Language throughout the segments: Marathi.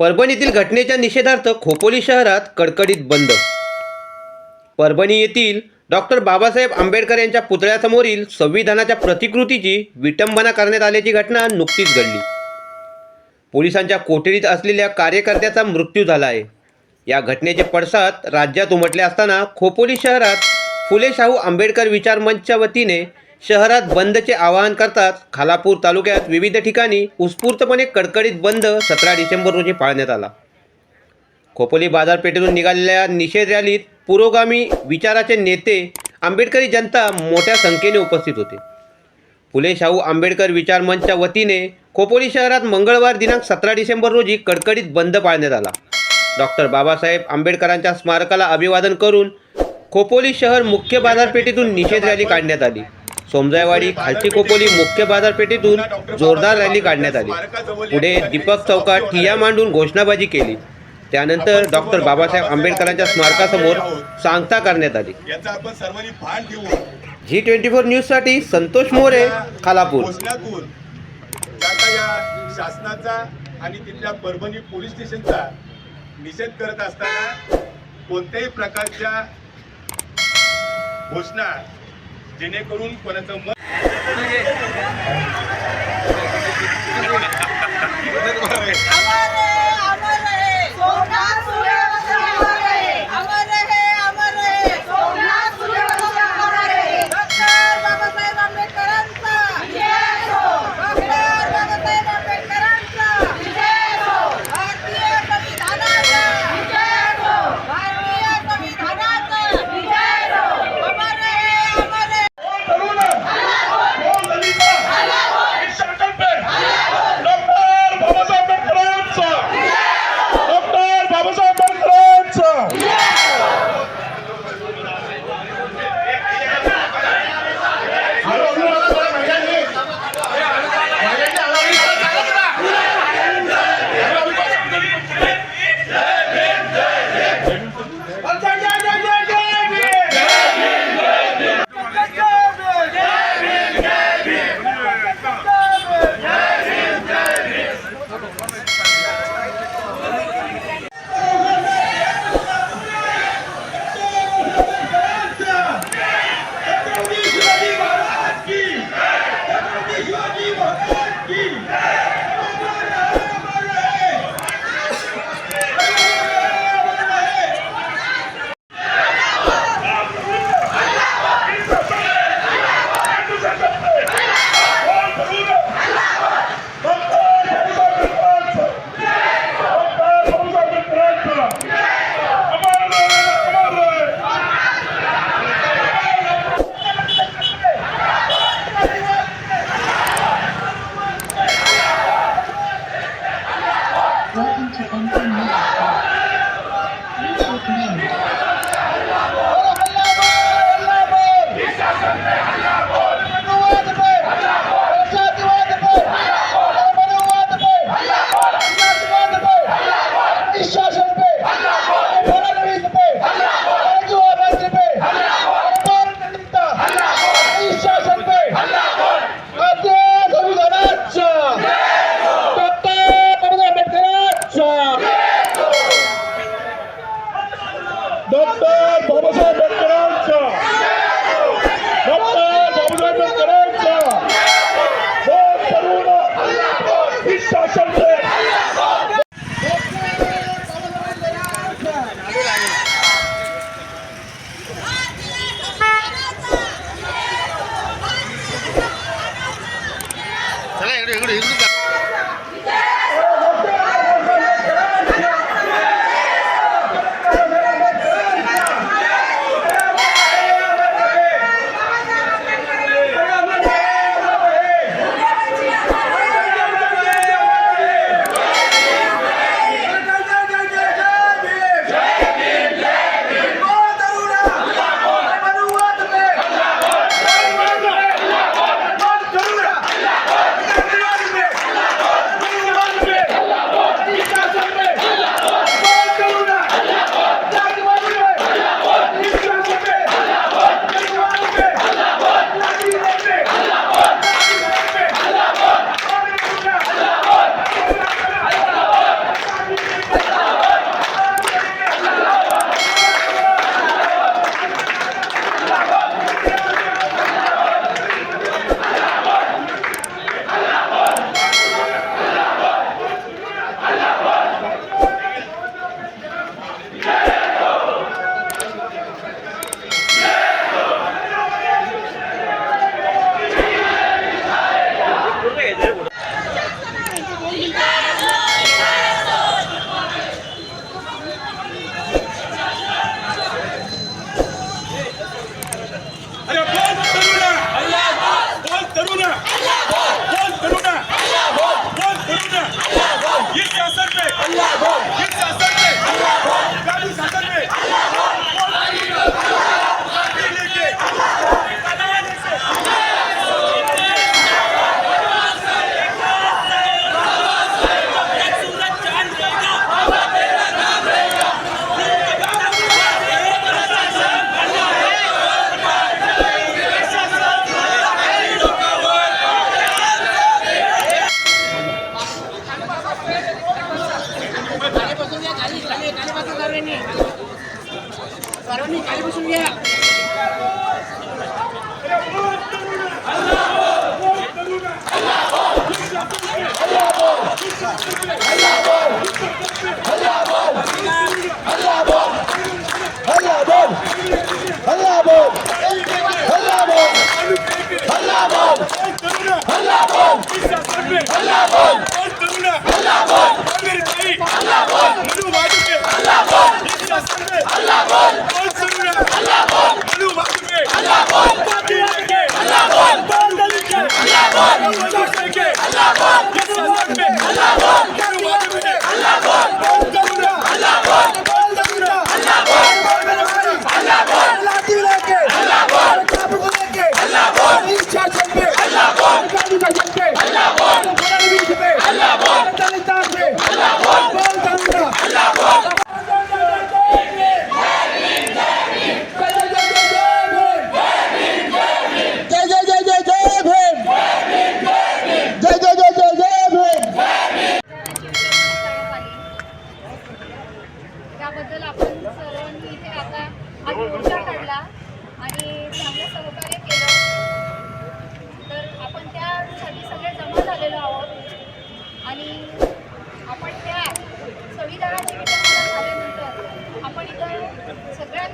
परभणीतील घटनेच्या निषेधार्थ खोपोली शहरात कडकडीत बंद. परभणी येथील डॉक्टर बाबासाहेब आंबेडकर यांच्या पुतळ्यासमोरील संविधानाच्या प्रतिकृतीची विटंबना करण्यात आल्याची घटना नुकतीच घडली. पोलिसांच्या कोठडीत असलेल्या कार्यकर्त्याचा मृत्यू झाला आहे या घटनेचे पडसाद राज्यात उमटले असताना खोपोली शहरात फुले शाहू आंबेडकर विचार मंचच्या वतीने शहरात बंदचे आवाहन करतात. खालापूर तालुक्यात विविध ठिकाणी उत्स्फूर्तपणे कडकडीत बंद सतरा डिसेंबर रोजी पाळण्यात आला. खोपोली बाजारपेठेतून निघालेल्या निषेध रॅलीत पुरोगामी विचाराचे नेते आंबेडकरी जनता मोठ्या संख्येने उपस्थित होते. फुले शाहू आंबेडकर विचार मंचच्या वतीने खोपोली शहरात मंगळवार दिनांक सतरा डिसेंबर रोजी कडकडीत बंद पाळण्यात आला. डॉक्टर बाबासाहेब आंबेडकरांच्या स्मारकाला अभिवादन करून खोपोली शहर मुख्य बाजारपेठेतून निषेध रॅली काढण्यात आली. सोमजायवाडी खालची कोपोली मुख्य बाजारपेठेतून जोरदार रॅली काढण्यात आली. पुढे दीपक चौकात ठिया मांडून घोषणाबाजी केली. त्यानंतर डॉक्टर बाबासाहेब आंबेडकरांच्या स्मारकासमोर सांगता करण्यात आली. याचा आपण सर्वांनी ट्वेंटी फोर न्यूजसाठी संतोष मोरे खालापूर. घोषणातून या शासनाचा आणि तिथल्या परभणी पोलीस स्टेशनचा निषेध करत असताना कोणत्याही प्रकारच्या घोषणा जेणेकरून कोणाचं मन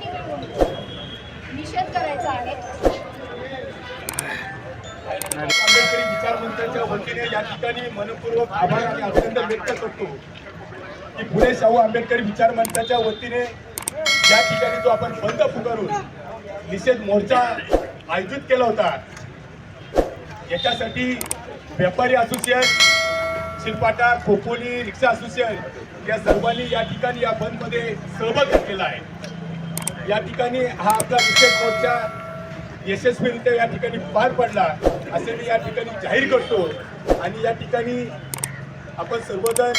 मिळून निषेध करायचा आहे. आंबेडकरी विचार वतीने या ठिकाणी मनपूर्वक आभार आणि अत्यंत व्यक्त करतो. की पुणे शाहू आंबेडकरी विचारमंचाच्या वतीने या ठिकाणी जो आपण बंद पुकारून निषेध मोर्चा आयोजित केला होता याच्यासाठी व्यापारी association Shilphata Khopoli rickshaw association या सर्वांनी या ठिकाणी या बंदमध्ये सहभाग घेतलेला आहे. या ठिकाणी हा आपला विशेष मोर्चा यशस्वीरित्या या ठिकाणी पार पडला असे मी या ठिकाणी जाहीर करतो. आणि या ठिकाणी आपण सर्वजण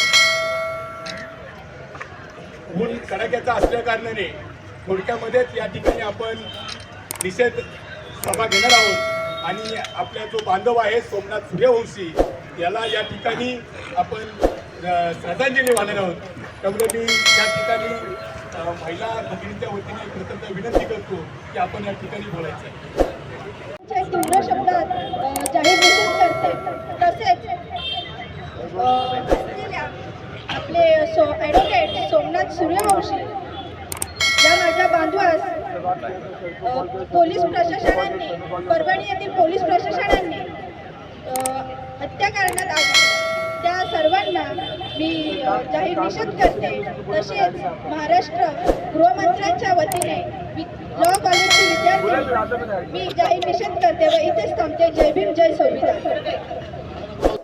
ऊन कडाक्याचा असल्या कारणाने थोडक्यामध्येच या ठिकाणी आपण निषेध सभा घेणार आहोत. आणि आपला जो बांधव आहे सोमनाथ सूर्यवंशी याला या ठिकाणी आपण श्रद्धांजली वाहणार आहोत. त्यामुळे मी या ठिकाणी महिला भगिनीच्या वतीने कृतज्ञ विनंती करतो की आपण या ठिकाणी बोलायचं. आहे तीव्र शब्दात जाहीर निषेध करते. तसेच आपले सो ॲडव्होकेट सोमनाथ सूर्यवंशी या माझ्या बांधवास पोलीस प्रशासनाने परभणी येथील पोलीस प्रशासनाने हत्या करण्यात आली. त्या सर्वांना मी जाहीर निषेध करते. तसेच महाराष्ट्र गृहमंत्र्यांच्या वतीने लॉ कॉलेजचे विद्यार्थी मी जाहीर निषेध करते व इथेच थांबते. जय भीम जय संविधान.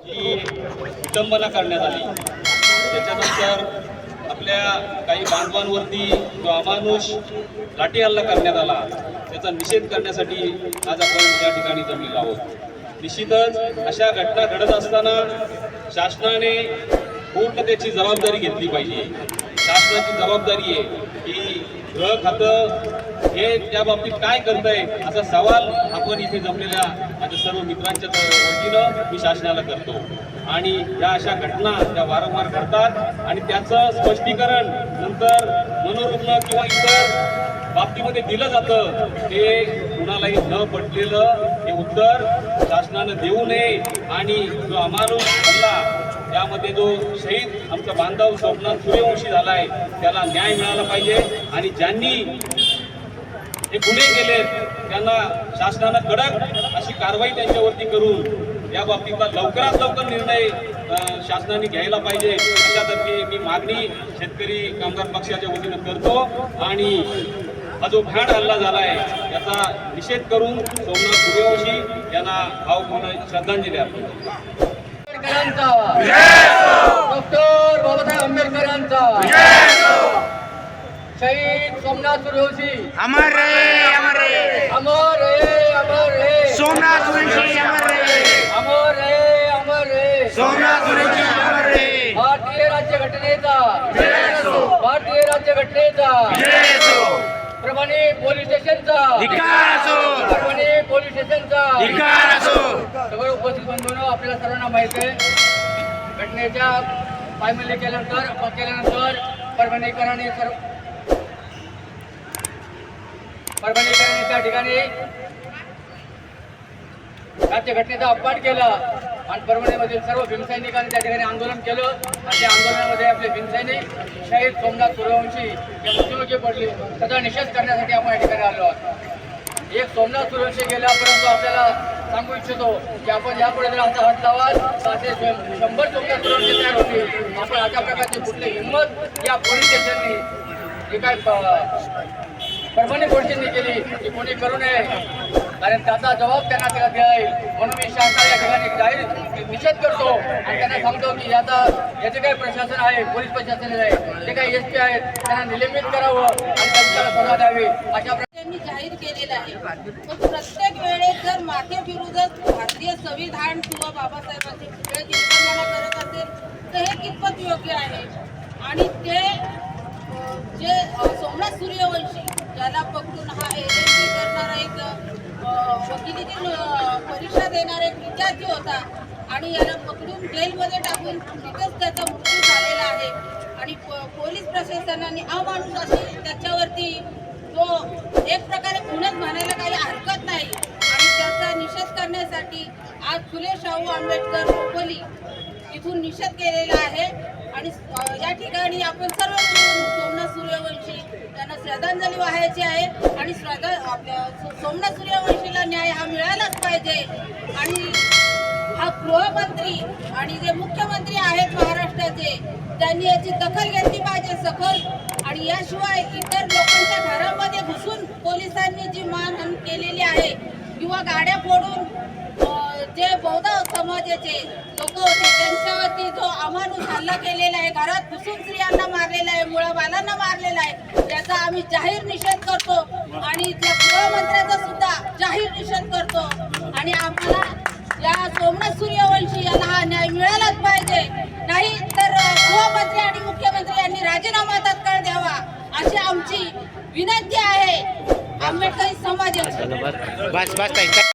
ही विटंबना करण्यात आली. त्याच्यानंतर आपल्या काही बांधवांवरती जो अमानुष लाठी हल्ला करण्यात आला त्याचा निषेध करण्यासाठी आज आपण या ठिकाणी जमलेलो आहोत. निश्चितच अशा घटना घडत असताना शासनाने पूर्ण त्याची जबाबदारी घेतली पाहिजे. शासनाची जबाबदारी आहे की गृह खातं हे त्या बाबतीत काय करतंय असा सवाल आपण इथे जमलेल्या माझ्या सर्व मित्रांच्या वतीनं मी शासनाला करतो. आणि या अशा घटना त्या वारंवार घडतात आणि त्याचं स्पष्टीकरण नंतर मनोरुग्ण किंवा इतर बाबतीमध्ये दिलं जातं ते कुणालाही न पटलेलं हे उत्तर शासनानं देऊ नये आणि जो अमानुष हल्ला त्यामध्ये जो शहीद आमचा बांधव स्वप्नात सूर्यवंशी झाला आहे त्याला न्याय मिळाला पाहिजे आणि ज्यांनी हे गुन्हे केले त्यांना शासनानं कडक अशी कारवाई त्यांच्यावरती करून या बाबतीतला लवकरात लवकर निर्णय शासनाने घ्यायला पाहिजे. अशातर्फे मी मागणी शेतकरी कामगार पक्षाच्या वतीनं करतो आणि हा जो भ्याड हल्ला झाला आहे याचा निषेध करून सोमनाथ सूर्यवंशी यांना भावपूर्ण श्रद्धांजली अर्पण करतो. आंबेडकरांचा. डॉक्टर बाबासाहेब आंबेडकर यांचा शहीद सोमनाथ सूर्यवंशी. अमर रे अमर रे. अमर रे अमर रे. सोमनाथ सूर्यवंशी अमर रे. अमर रे अमर रे. सोमनाथ सूर्यवंशी अमर रे. भारतीय राज्यघटनेचा. भारतीय राज्यघटनेचा. प्रमाणे पोलीस स्टेशनचा. धिक्कार असो. प्रमाणे पोलीस स्टेशनचा. धिक्कार असो. सगळं उपस्थित बंधूंनो आपल्याला सर्वांना माहिती आहे. घटनेच्या पायमल्ली केल्यानंतर केल्यानंतर परभणीकरांनी सर्व परभणीकरांनी त्या ठिकाणी राज्य घटनेचा अपवाद केला. आणि परभणीमधील सर्व भीमसैनिकांनी त्या ठिकाणी आंदोलन केलं. आणि त्या आंदोलनामध्ये आपले भीमसैनिक शहीद सोमनाथ सूर्यवंशी या मृत्युमुखी पडले. त्याचा निषेध करण्यासाठी आपण या ठिकाणी आलो आहोत. एक सोमनाथ सूर्यवंशी गेला परंतु आपल्याला सांगू इच्छितो की आपण यापुढे जर असा हात लावाल तर शंभर सोमनाथ सूर्यवंशी तयार होतील. आपण अशा प्रकारची कुठली हिंमत या पोलीस स्टेशननी जी काय परभणी पोलिसांनी केली ती कोणी करू नये. कारण त्याचा जबाब त्यांना त्याला द्याल म्हणून मी शासना या ठिकाणी जाहीर निषेध करतो आणि त्यांना सांगतो की याचा याचे काही प्रशासन आहे पोलीस प्रशासन आहे जे काही एस पी आहेत त्यांना निलंबित करावं आणि त्यांच्याला सभा द्यावी. अशा त्यांनी जाहीर केलेला आहे. पण प्रत्येक वेळेस जर माथेविरुद्ध भारतीय संविधान किंवा बाबासाहेबांचे करत असेल तर हे कितपत योग्य आहे? आणि ते जे सोमनाथ सूर्यवंशी ज्याला पकडून हा एजन्सी करणारा एक वकिलीची परीक्षा देणारा एक विद्यार्थी होता आणि याला पकडून जेलमध्ये टाकून तिथेच त्याचा मृत्यू झालेला आहे. आणि प- पोलीस प्रशासनाने अमाणूस अशी त्याच्यावरती तो एक प्रकारे गुन्हाच म्हणायला काही हरकत नाही. आणि त्याचा निषेध करण्यासाठी आज फुले शाहू आंबेडकर खोपोली इथून निषेध केलेला आहे. आणि या ठिकाणी आपण सर्व सोमनाथ सूर्यवंशी त्यांना श्रद्धांजली वाहायची आहे. आणि श्रद्धा आपल्या सोमनाथ सूर्यवंशीला न्याय हा मिळालाच पाहिजे. आणि हा गृहमंत्री आणि जे मुख्यमंत्री आहेत महाराष्ट्राचे त्यांनी याची दखल घेतली पाहिजे सखोल. आणि याशिवाय इतर लोकांच्या घरामध्ये घुसून पोलिसांनी जी मानहानी केलेली आहे किंवा गाड्या फोडून जे बौद्ध समाजाचे लोक होते त्यांच्यावरती जो अमानुष हल्ला केलेला आहे घरात घुसून स्त्रियांना मारलेला आहे मुळा बालांना मारलेला आहे त्याचा आम्ही जाहीर निषेध करतो. आणि इथल्या गृहमंत्र्याचा सुद्धा जाहीर निषेध करतो. आणि आम्हाला या सोमनाथ सूर्यवंशी याला हा न्याय मिळालाच पाहिजे. नाही तर गृहमंत्री आणि मुख्यमंत्री यांनी राजीनामा तात्काळ द्यावा अशी आमची विनंती आहे. आंबेडकरी समाजाची.